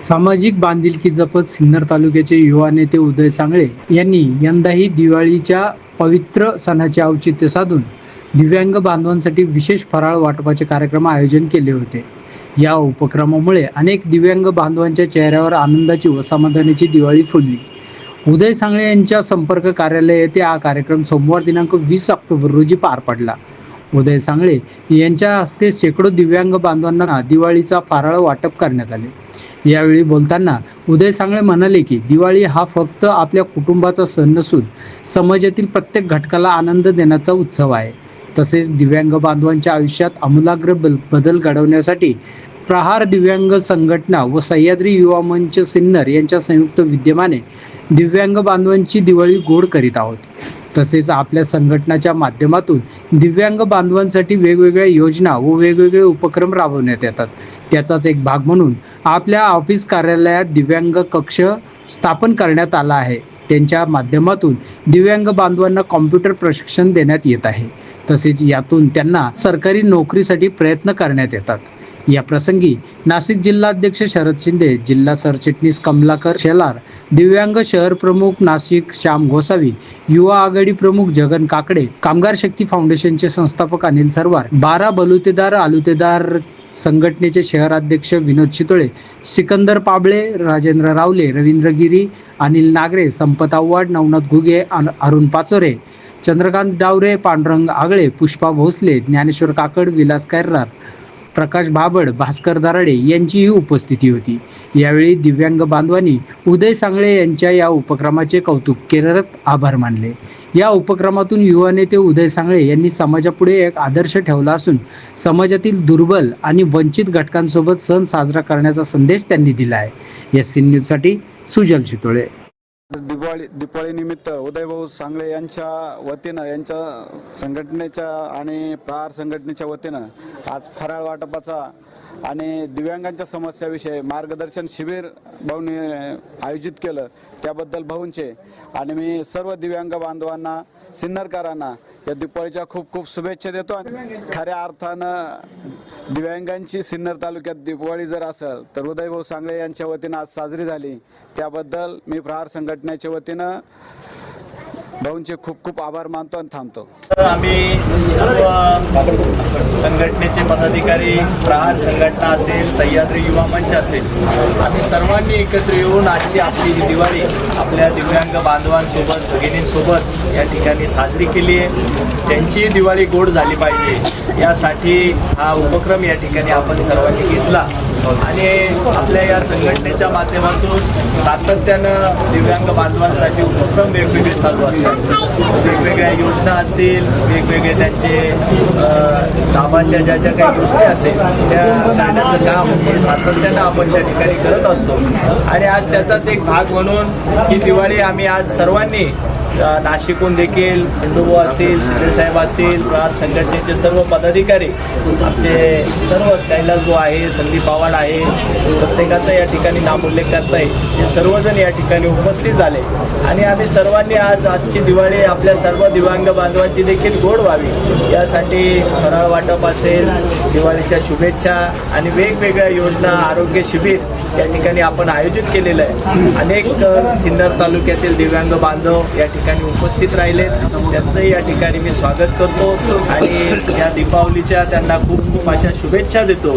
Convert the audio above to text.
सामाजिक बांधिलकी जपत सिन्नर तालुक्याचे युवा नेते उदय सांगळे यांनी यंदाही दिवाळीच्या पवित्र सणाचे औचित्य साधून दिव्यांग बांधवांसाठी विशेष फराळ वाटपाचे कार्यक्रम आयोजन केले होते. या उपक्रमामुळे अनेक दिव्यांग बांधवांच्या चेहऱ्यावर आनंदाची व समाधानाची दिवाळी फुलली. उदय सांगळे यांच्या संपर्क कार्यालय येथे हा कार्यक्रम सोमवार दिनांक वीस ऑक्टोबर रोजी पार पडला. उदय सांगळे यांच्या हस्ते शेकडो दिव्यांग बांधवांना दिवाळीचा फराळ वाटप करण्यात आले. यावेळी बोलताना उदय सांगळे म्हणाले की दिवाळी हा फक्त आपल्या कुटुंबाचा सण नसून समाजातील प्रत्येक घटकाला आनंद देण्याचा उत्सव आहे. तसेच दिव्यांग बांधवांच्या आयुष्यात आमूलाग्र बल- बदल घडवण्यासाठी प्रहार दिव्यांग संघटना व सह्याद्री युवा मंच सिन्नर यांच्या संयुक्त विद्यमाने दिव्यांग बांधवांची दिवाळी गोड करीत आहोत. तसेच आपल्या संघटनाच्या माध्यमातून दिव्यांग बांधवांसाठी वेगवेगळ्या योजना व वेगवेगळे उपक्रम राबवण्यात येतात. त्याचाच एक भाग म्हणून आपल्या ऑफिस कार्यालयात दिव्यांग कक्ष स्थापन करण्यात आला आहे. त्यांच्या माध्यमातून दिव्यांग बांधवांना कॉम्प्युटर प्रशिक्षण देण्यात येत आहे. तसेच यातून त्यांना सरकारी नोकरीसाठी प्रयत्न करण्यात येतात. या प्रसंगी नाशिक जिल्हाध्यक्ष शरद शिंदे जिल्हा सरचिटणीस कमलाकर शेलार दिव्यांग शहर प्रमुख नाशिक श्याम गोसावी युवा आघाडी प्रमुख जगन काकडे कामगार शक्ती फाउंडेशनचे संस्थापक अनिल सरवार बारा बलुतेदार आलुतेदार संघटनेचे शहराध्यक्ष विनोद चितोळे सिकंदर पाबळे राजेंद्र रावले रवींद्र गिरी अनिल नागरे संपत आव्हाड नवनाथ घुगे अन- अरुण पाचोरे चंद्रकांत डावरे पांडुरंग आगळे पुष्पा भोसले ज्ञानेश्वर काकड विलास कैरार प्रकाश बाबड भास्कर दराडे यांचीही उपस्थिती होती. यावेळी दिव्यांग बांधवांनी उदय सांगळे यांच्या या उपक्रमाचे कौतुक करत आभार मानले. या उपक्रमातून युवा नेते उदय सांगळे यांनी समाजापुढे एक आदर्श ठेवला असून समाजातील दुर्बल आणि वंचित घटकांसोबत सण साजरा करण्याचा संदेश त्यांनी दिला आहे. एस सी न्यूजसाठी सुजल शितोळे दिवाळी दिपाळीनिमित्त उदयभाऊ सांगळे यांच्या वतीनं यांच्या संघटनेच्या आणि प्रहार संघटनेच्या वतीनं आज फराळ वाटपाचा आणि दिव्यांगांच्या समस्याविषयी मार्गदर्शन शिबिर भाऊनी आयोजित केलं. त्याबद्दल भाऊंचे आणि मी सर्व दिव्यांग बांधवांना सिन्नरकारांना या दिवाळीच्या खूप खूप शुभेच्छा देतो आणि खऱ्या अर्थानं दिव्यांगांची सिन्नर तालुक्यात दिवाळी जर असेल तर हृदयभाऊ सांगळे यांच्या वतीनं आज साजरी झाली. त्याबद्दल मी प्रहार संघटनेच्या वतीनं भाऊंचे खूप खूप आभार मानतो आणि थांबतो. तर आम्ही सर्व संघटनेचे पदाधिकारी प्रहार संघटना असेल सह्याद्री युवा मंच असेल आम्ही सर्वांनी एकत्र येऊन आजची आपली ही दिवाळी आपल्या दिव्यांग बांधवांसोबत भगिनींसोबत या ठिकाणी साजरी केली आहे. त्यांचीही दिवाळी गोड झाली पाहिजे. यासाठी हा उपक्रम या ठिकाणी आपण सर्वांनी घेतला. आणि आपल्या या संघटनेच्या माध्यमातून सातत्यानं दिव्यांग बांधवांसाठी उपक्रम वेगवेगळे चालू असतात. वेगवेगळ्या योजना असतील वेगवेगळे त्यांचे कामाच्या ज्या ज्या काही गोष्टी असेल त्या करण्याचं काम हे सातत्यानं आपण त्या ठिकाणी करत असतो. आणि आज त्याचाच एक भाग म्हणून की दिवाळी आम्ही आज सर्वांनी नाशिकहून देखील हिंदू असतील शिंदेसाहेब असतील प्रार संघटनेचे सर्व पदाधिकारी आमचे सर्व कैलास जो आहे संदीप पवार आहे प्रत्येकाचा या ठिकाणी नामोल्लेख करता येईल. हे सर्वजण या ठिकाणी उपस्थित झाले. आणि आम्ही सर्वांनी आज आजची दिवाळी आपल्या सर्व दिव्यांग बांधवांची देखील गोड व्हावी. यासाठी फराळ वाटप असेल दिवाळीच्या शुभेच्छा आणि वेगवेगळ्या योजना आरोग्य शिबिर या ठिकाणी आपण आयोजित केलेलं आहे. अनेक सिन्नर तालुक्यातील दिव्यांग बांधव या ठिकाणी उपस्थित राहिलेत त्यांचंही या ठिकाणी मी स्वागत करतो. आणि या दीपावलीच्या त्यांना खूप खूप अशा शुभेच्छा देतो.